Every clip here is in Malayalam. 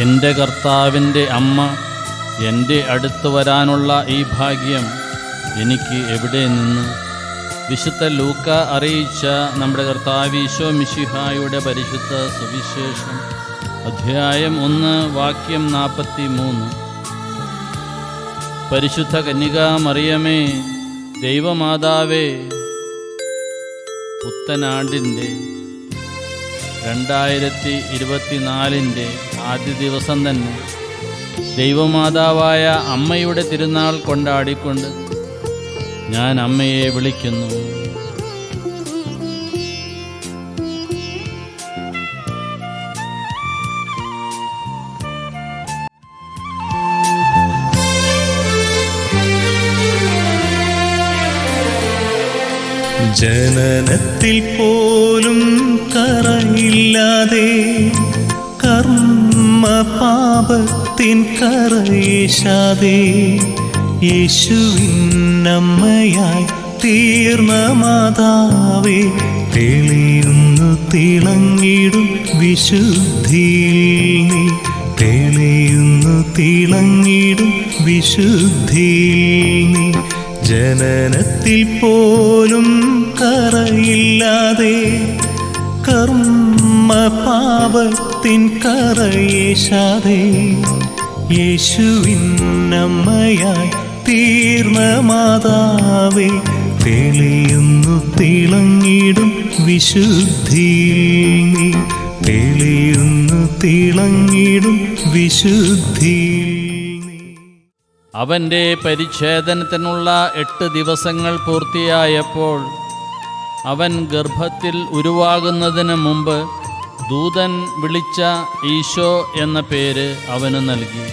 എന്റെ കർത്താവിന്റെ അമ്മ എന്റെ അടുത്ത് വരാനുള്ള ഈ ഭാഗ്യം എനിക്ക് എവിടെ നിന്ന്? വിശുദ്ധ ലൂക്ക അറിയിച്ച നമ്മുടെ കർത്താവ് ഈശോ മിശിഹായുടെ പരിശുദ്ധ സുവിശേഷം അധ്യായം ഒന്ന് വാക്യം നാൽപ്പത്തി മൂന്ന് പരിശുദ്ധ കന്യക മറിയമേ ദൈവമാതാവേ പുത്തനാണ്ടിന്റെ രണ്ടായിരത്തി ഇരുപത്തിനാലിന്റെ ആദ്യ ദിവസം തന്നെ ദൈവമാതാവായ അമ്മയുടെ തിരുനാൾ കൊണ്ടാടിക്കൊണ്ട് ഞാൻ അമ്മയെ വിളിക്കുന്നു. ജനനത്തിൽ പോലും കറയില്ലാതെ പാപത്തിൻ കറയേശാതെ യേശുവിനമ്മയായി തീർന്ന മാതാവേ തെളിയുന്നു തിളങ്ങിടും വിശുദ്ധിയിൽ നീ. തെളിയുന്നു തിളങ്ങിടും വിശുദ്ധിയിൽ നീ. ജനനത്തിൽ പോലും കറയില്ലാതെ കർമ്മ പാപത്തിൻ കറയേശാതെ യേശുവിനമ്മയായി തീർന്ന മാതാവേ തെളിയുന്നു തിളങ്ങിടും വിശുദ്ധി തെളിയുന്നു തിളങ്ങിടും വിശുദ്ധി അവന്റെ പരിച്ഛേദനത്തിനുള്ള എട്ട് ദിവസങ്ങൾ പൂർത്തിയായപ്പോൾ അവൻ ഗർഭത്തിൽ ഉരുവാകുന്നതിന് മുമ്പ് ദൂതൻ വിളിച്ച ഈശോ എന്ന പേര് അവന് നൽകി.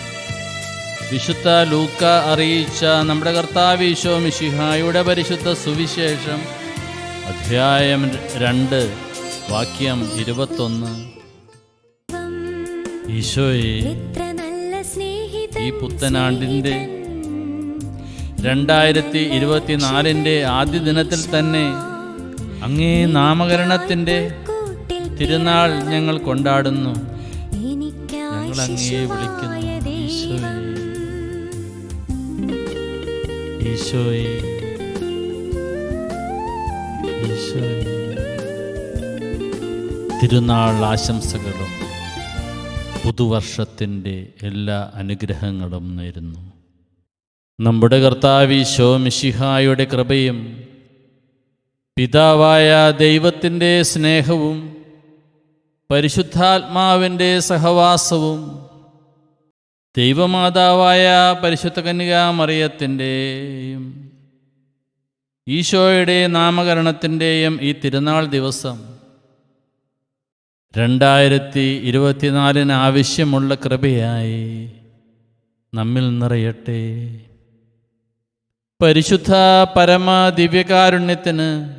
വിശുദ്ധ ലൂക്ക അറിയിച്ച നമ്മുടെ കർത്താവ് ഈശോ മിശിഹായുടെ പരിശുദ്ധ സുവിശേഷം അധ്യായം രണ്ട് വാക്യം ഇരുപത്തൊന്ന്. ഈശോയെ ഈ പുത്തനാണ്ടിന്റെ രണ്ടായിരത്തി ഇരുപത്തിനാലിന്റെ ആദ്യ ദിനത്തിൽ തന്നെ അങ്ങേ നാമകരണത്തിന്റെ തിരുനാൾ ഞങ്ങൾ കൊണ്ടാടുന്നു. ഞങ്ങൾ അങ്ങയെ വിളിക്കുന്നു. ഈശോയെ ഈശോയെ. ഈശോയെ. തിരുനാൾ ആശംസകളും പുതുവർഷത്തിന്റെ എല്ലാ അനുഗ്രഹങ്ങളും നേരുന്നു. നമ്മുടെ കർത്താവ് ഈശോ മിഷിഹായുടെ കൃപയും പിതാവായ ദൈവത്തിന്റെ സ്നേഹവും പരിശുദ്ധാത്മാവിന്റെ സഹവാസവും ദൈവമാതാവായ പരിശുദ്ധ കന്യകാമറിയത്തിന്റെയും ഈശോയുടെ നാമകരണത്തിന്റെയും ഈ തിരുനാൾ ദിവസം രണ്ടായിരത്തി ഇരുപത്തിനാലിന് ആവശ്യമുള്ള കൃപയായി നമ്മിൽ നിറയട്ടെ. പരിശുദ്ധ പരമ ദിവ്യകാരുണ്യത്തിന്